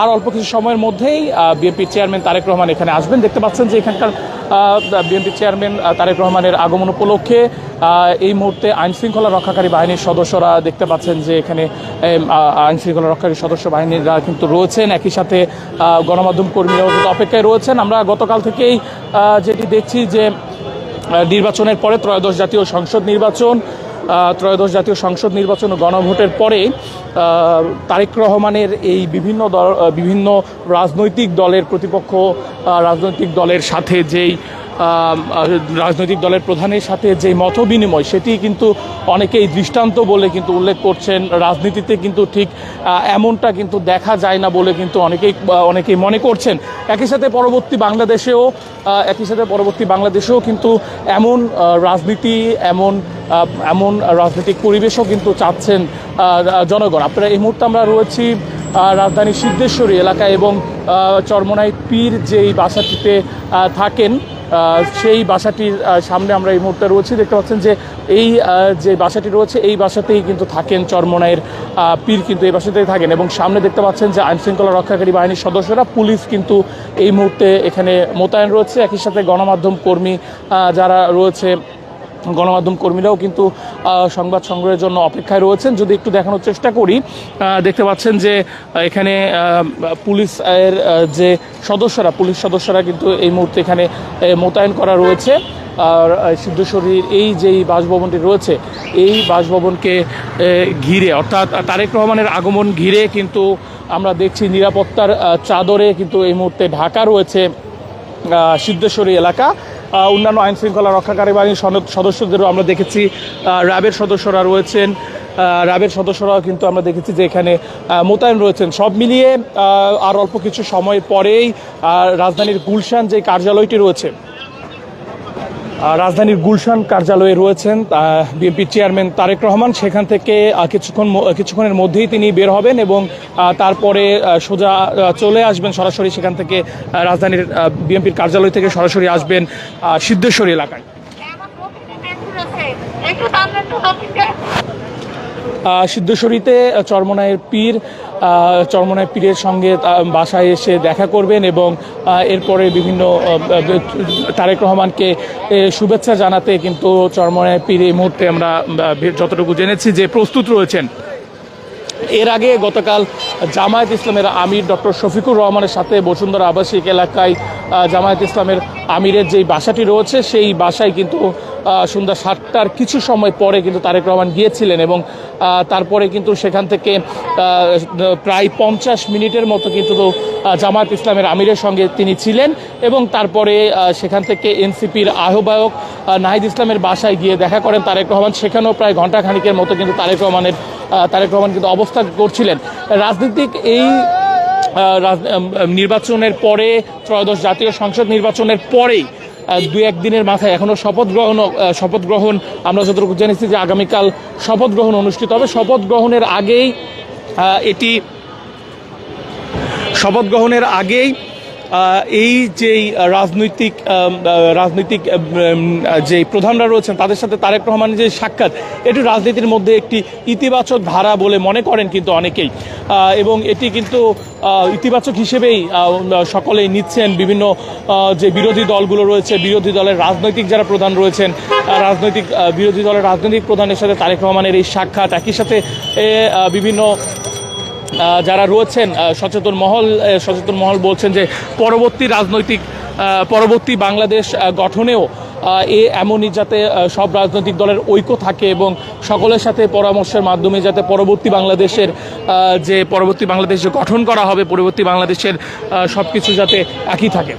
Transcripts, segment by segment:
আর অল্প কিছু সময়ের মধ্যেই বিএনপির চেয়ারম্যান তারেক রহমান এখানে আসবেন। দেখতে পাচ্ছেন যে এখানকার বিএনপি চেয়ারম্যান তারেক রহমানের আগমন উপলক্ষে এই মুহূর্তে আইন শৃঙ্খলা রক্ষাকারী বাহিনীর সদস্যরা দেখতে পাচ্ছেন যে এখানে আইন শৃঙ্খলা রক্ষাকারী সদস্য বাহিনীরা কিন্তু রয়েছেন। একই সাথে গণমাধ্যম কর্মীরাও কিন্তু অপেক্ষায় রয়েছেন। আমরা গতকাল থেকেই যেটি দেখছি যে নির্বাচনের পরে ত্রয়োদশ জাতীয় সংসদ নির্বাচন ত্রয়োদশ জাতীয় সংসদ নির্বাচন ও গণভোটের পরে তারেক রহমানের এই বিভিন্ন দল বিভিন্ন রাজনৈতিক দলের প্রতিপক্ষ রাজনৈতিক দলের সাথে যেই রাজনৈতিক দলের প্রধানের সাথে যে মত বিনিময় সেটি কিন্তু অনেকেই দৃষ্টান্ত বলে কিন্তু উল্লেখ করছেন। রাজনীতিতে কিন্তু ঠিক এমনটা কিন্তু দেখা যায় না বলে কিন্তু অনেকেই অনেকেই মনে করছেন। একই সাথে পরবর্তী বাংলাদেশেও একই সাথে পরবর্তী বাংলাদেশেও কিন্তু এমন রাজনীতি, এমন এমন রাজনৈতিক পরিবেশও কিন্তু চাচ্ছেন জনগণ। আপনারা এই মুহূর্তে আমরা রয়েছি রাজধানী সিদ্ধেশ্বরী এলাকায় এবং চরমনাই পীর যেই বাসাটিতে থাকেন সেই বাসাটির সামনে আমরা এই মুহূর্তে রয়েছি। দেখতে পাচ্ছেন যে এই যে বাসাটি রয়েছে, এই বাসাতেই কিন্তু থাকেন চরমনায়ের পীর কিন্তু এই বাসাতেই থাকেন। এবং সামনে দেখতে পাচ্ছেন যে আইনশৃঙ্খলা রক্ষাকারী বাহিনীর সদস্যরা, পুলিশ কিন্তু এই মুহূর্তে এখানে মোতায়েন রয়েছে। একই সাথে গণমাধ্যম কর্মী যারা রয়েছে গণমাধ্যম কর্মীরাও কিন্তু সংবাদ সংগ্রহের জন্য অপেক্ষায় রয়েছেন। যদি একটু দেখানোর চেষ্টা করি দেখতে পাচ্ছেন যে এখানে পুলিশ এর যে সদস্যরা, পুলিশ সদস্যরা কিন্তু এই মুহূর্তে এখানে মোতায়েন করা রয়েছে। আর সিদ্ধেশ্বরীর এই যেই বাসভবনটি রয়েছে, এই বাসভবনকে ঘিরে, অর্থাৎ তারেক রহমানের আগমন ঘিরে কিন্তু আমরা দেখছি নিরাপত্তার চাদরে কিন্তু এই মুহূর্তে ঢাকা রয়েছে সিদ্ধেশ্বরী এলাকা। অন্যান্য আইন শৃঙ্খলা রক্ষাকারী বাহিনীর সদস্যদেরও আমরা দেখেছি। র্যাবের সদস্যরা রয়েছেন। র্যাবের সদস্যরাও কিন্তু আমরা দেখেছি যে এখানে মোতায়েন রয়েছেন। সব মিলিয়ে আর অল্প কিছু সময় পরেই রাজধানীর গুলশান যে কার্যালয়টি রয়েছে রাজধানীর গুলশান কার্যালয়ে রয়েছেন বিএনপি চেয়ারম্যান তারেক রহমান। সেখান থেকে কিছুক্ষণ কিছুক্ষণের মধ্যেই তিনি বের হবেন এবং তারপরে সোজা চলে আসবেন সরাসরি সেখান থেকে রাজধানীর বিএনপির কার্যালয় থেকে সরাসরি আসবেন সিদ্ধেশ্বরী এলাকায় একটু সামনে একটু দক্ষিণে আহ, সিদ্ধেশ্বরীতে চরমনায়ের পীর চরমনায় পীরের সঙ্গে বাসায় এসে দেখা করবেন এবং এরপরে বিভিন্ন তারেক রহমানকে শুভেচ্ছা জানাতে কিন্তু চরমনায় পীর এই মুহূর্তে আমরা যতটুকু জেনেছি যে প্রস্তুত রয়েছেন। এর আগে গতকাল জামায়াত ইসলামের আমির ডক্টর শফিকুর রহমানের সাথে বসুন্ধরা আবাসিক এলাকায় জামায়াত ইসলামের আমিরের যেই বাসাটি রয়েছে, সেই বাসায় কিন্তু সন্ধ্যা সাতটার কিছু সময় পরে কিন্তু তারেক রহমান গিয়েছিলেন এবং তারপরে কিন্তু সেখান থেকে প্রায় পঞ্চাশ মিনিটের মতো কিন্তু জামায়াত ইসলামের আমিরের সঙ্গে তিনি ছিলেন এবং তারপরে সেখান থেকে এনসিপির আহ্বায়ক নাহিদ ইসলামের বাসায় গিয়ে দেখা করেন তারেক রহমান। সেখানেও প্রায় ঘণ্টা খানিকের মতো কিন্তু তারেক রহমানের তারেক রহমান কিন্তু অবস্থান করছিলেন। রাজনীতিক এই নির্বাচনের পরে, ত্রয়োদশ জাতীয় সংসদ নির্বাচনের পরেই দু একদিনের মাথায় এখনও শপথ গ্রহণ শপথ গ্রহণ, আমরা যতটুকু জেনেছি যে আগামীকাল শপথ গ্রহণ অনুষ্ঠিত হবে। শপথ গ্রহণের আগেই এটি শপথ গ্রহণের আগেই এই যেই রাজনৈতিক রাজনৈতিক যে প্রধানরা রয়েছেন, তাদের সাথে তারেক রহমানের যে সাক্ষাৎ, এটি রাজনীতির মধ্যে একটি ইতিবাচক ধারা বলে মনে করেন কিন্তু অনেকেই। এবং এটি কিন্তু ইতিবাচক হিসেবেই সকলেই নিচ্ছেন। বিভিন্ন যে বিরোধী দলগুলো রয়েছে, বিরোধী দলের রাজনৈতিক যারা প্রধান রয়েছেন রাজনৈতিক বিরোধী দলের রাজনৈতিক প্রধানের সাথে তারেক রহমানের এই সাক্ষাৎ, একই সাথে বিভিন্ন যারা রয়েছেন সচেতন মহল সচেতন মহল বলছেন যে পরবর্তী রাজনৈতিক পরবর্তী বাংলাদেশ গঠনেও এ এমনই যাতে সব রাজনৈতিক দলের ঐক্য থাকে এবং সকলের সাথে পরামর্শের মাধ্যমে যাতে পরবর্তী বাংলাদেশের যে পরবর্তী বাংলাদেশ গঠন করা হবে, পরবর্তী বাংলাদেশের সব কিছু যাতে একই থাকে।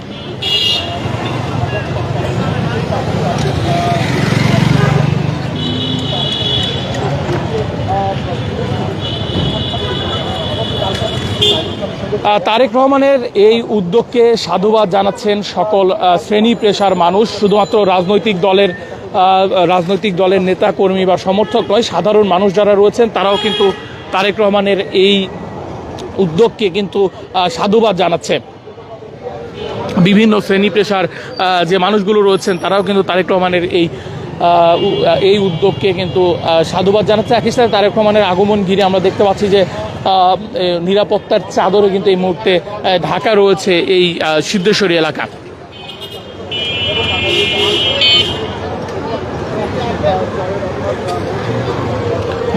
তারেক রহমানের এই উদ্যোগকে সাধুবাদ জানাচ্ছেন সকল শ্রেণি পেশার মানুষ, শুধুমাত্র রাজনৈতিক দলের রাজনৈতিক দলের নেতা কর্মী বা সমর্থক নয়, সাধারণ মানুষ যারা রয়েছেন, তারাও কিন্তু তারেক রহমানের এই উদ্যোগকে কিন্তু সাধুবাদ জানাচ্ছে। বিভিন্ন শ্রেণি পেশার যে মানুষগুলো রয়েছেন, তারাও কিন্তু তারেক রহমানের এই এই উদ্যোগকে কিন্তু সাধুবাদ জানাচ্ছে। একই সাথে তারেক রহমানের আগমন ঘিরে আমরা দেখতে পাচ্ছি যে নিরাপত্তার চাদরও কিন্তু এই মুহূর্তে ঢাকা রয়েছে এই সিদ্ধেশ্বরী এলাকা।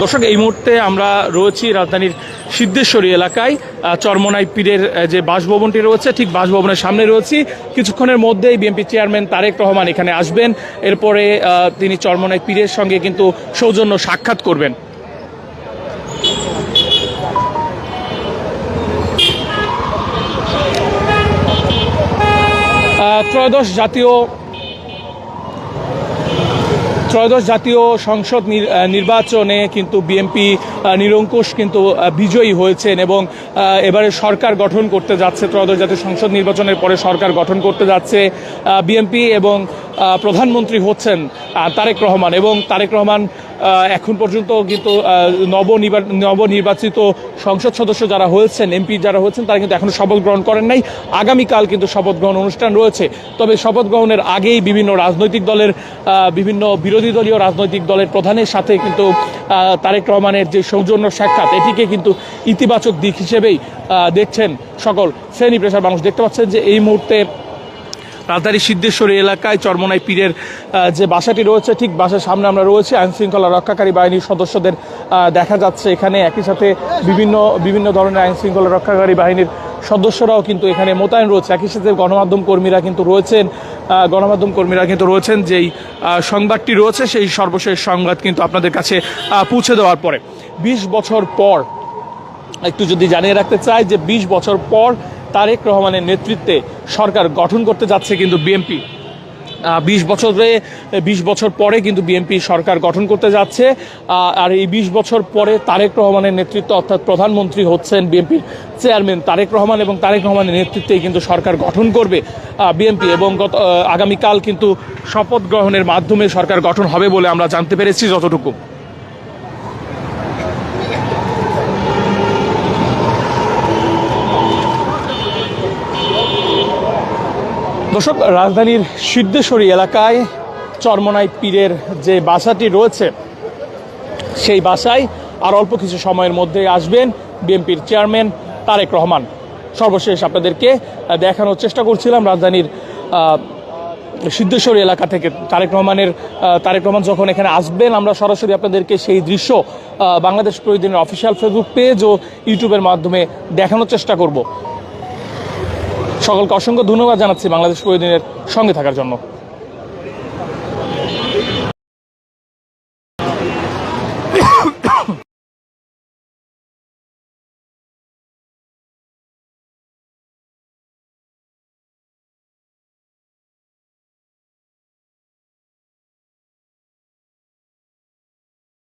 দর্শক, এই মুহূর্তে আমরা রয়েছি রাজধানীর সিদ্ধেশ্বরী এলাকায় চরমনাই পীরের যে বাসভবনটি রয়েছে, ঠিক বাসভবনের সামনে রয়েছি। কিছুক্ষণের মধ্যেই বিএনপি চেয়ারম্যান তারেক রহমান এখানে আসবেন। এরপরে তিনি চরমনাই পীরের সঙ্গে কিন্তু সৌজন্য সাক্ষাৎ করবেন। ত্রয়োদশ জাতীয় ত্রয়োদশ জাতীয় সংসদ নির- নির্বাচনে কিন্তু বিএনপি নিরঙ্কুশ কিন্তু বিজয়ী হয়েছেন এবং এবারে সরকার গঠন করতে যাচ্ছে, ত্রয়োদশ জাতীয় সংসদ নির্বাচনের পরে সরকার গঠন করতে যাচ্ছে বিএনপি এবং প্রধানমন্ত্রী হচ্ছেন তারেক রহমান এবং তারেক রহমান এখন পর্যন্ত কিন্তু নবনির্বাচিত সংসদ সদস্য যারা হয়েছেন, এমপি যারা হয়েছেন, তারা কিন্তু এখনও শপথ গ্রহণ করেন নাই। আগামীকাল কিন্তু শপথ গ্রহণ অনুষ্ঠান রয়েছে। তবে শপথ গ্রহণের আগেই বিভিন্ন রাজনৈতিক দলের বিভিন্ন বিরোধী দলীয় রাজনৈতিক দলের প্রধানের সাথে কিন্তু তারেক রহমানের যে সৌজন্য সাক্ষাৎ, এটিকে কিন্তু ইতিবাচক দিক হিসেবেই দেখছেন সকল শ্রেণি পেশার মানুষ। দেখতে পাচ্ছেন যে এই মুহূর্তে রাজধানী সিদ্ধেশ্বরী এলাকায় চরমনাই পীরের যে বাসাটি রয়েছে, ঠিক বাসার সামনে আমরা রয়েছে। আইন শৃঙ্খলা রক্ষাকারী বাহিনীর সদস্যদের দেখা যাচ্ছে এখানে। একই সাথে বিভিন্ন বিভিন্ন ধরনের আইন শৃঙ্খলা রক্ষাকারী বাহিনীর সদস্যরাও কিন্তু এখানে মোতায়েন রয়েছে। একই সাথে গণমাধ্যম কর্মীরা কিন্তু রয়েছেন গণমাধ্যম কর্মীরা কিন্তু রয়েছেন যেই সংবাদটি রয়েছে সেই সর্বশেষ সংবাদ কিন্তু আপনাদের কাছে পৌঁছে দেওয়ার পরে। বিশ বছর পর, একটু যদি জানিয়ে রাখতে চাই যে ২০ বছর পর তারেক রহমানের নেতৃত্বে সরকার গঠন করতে যাচ্ছে কিন্তু বিএনপি। বিশ বছরে বিশ বছর পরে কিন্তু বিএনপি সরকার গঠন করতে যাচ্ছে। আর এই বিশ বছর পরে তারেক রহমানের নেতৃত্ব অর্থাৎ প্রধানমন্ত্রী হচ্ছেন বিএনপির চেয়ারম্যান তারেক রহমান এবং তারেক রহমানের নেতৃত্বেই কিন্তু সরকার গঠন করবে বিএনপি এবং গত আগামীকাল কিন্তু শপথ গ্রহণের মাধ্যমে সরকার গঠন হবে বলে আমরা জানতে পেরেছি যতটুকু। দর্শক রাজধানীর সিদ্ধেশ্বরী এলাকায় চরমনাই পীরের যে বাসাটি রয়েছে, সেই বাসায় আর অল্প কিছু সময়ের মধ্যে আসবেন বিএনপির চেয়ারম্যান তারেক রহমান। সর্বশেষ আপনাদেরকে দেখানোর চেষ্টা করছিলাম রাজধানীর সিদ্ধেশ্বরী এলাকা থেকে তারেক রহমানের তারেক রহমান যখন এখানে আসবেন, আমরা সরাসরি আপনাদেরকে সেই দৃশ্য বাংলাদেশ প্রতিদিনের অফিসিয়াল ফেসবুক পেজ ও ইউটিউবের মাধ্যমে দেখানোর চেষ্টা করব। সকলকে অসংখ্য ধন্যবাদ জানাচ্ছি বাংলাদেশ প্রতিদিনের সঙ্গে থাকার জন্য।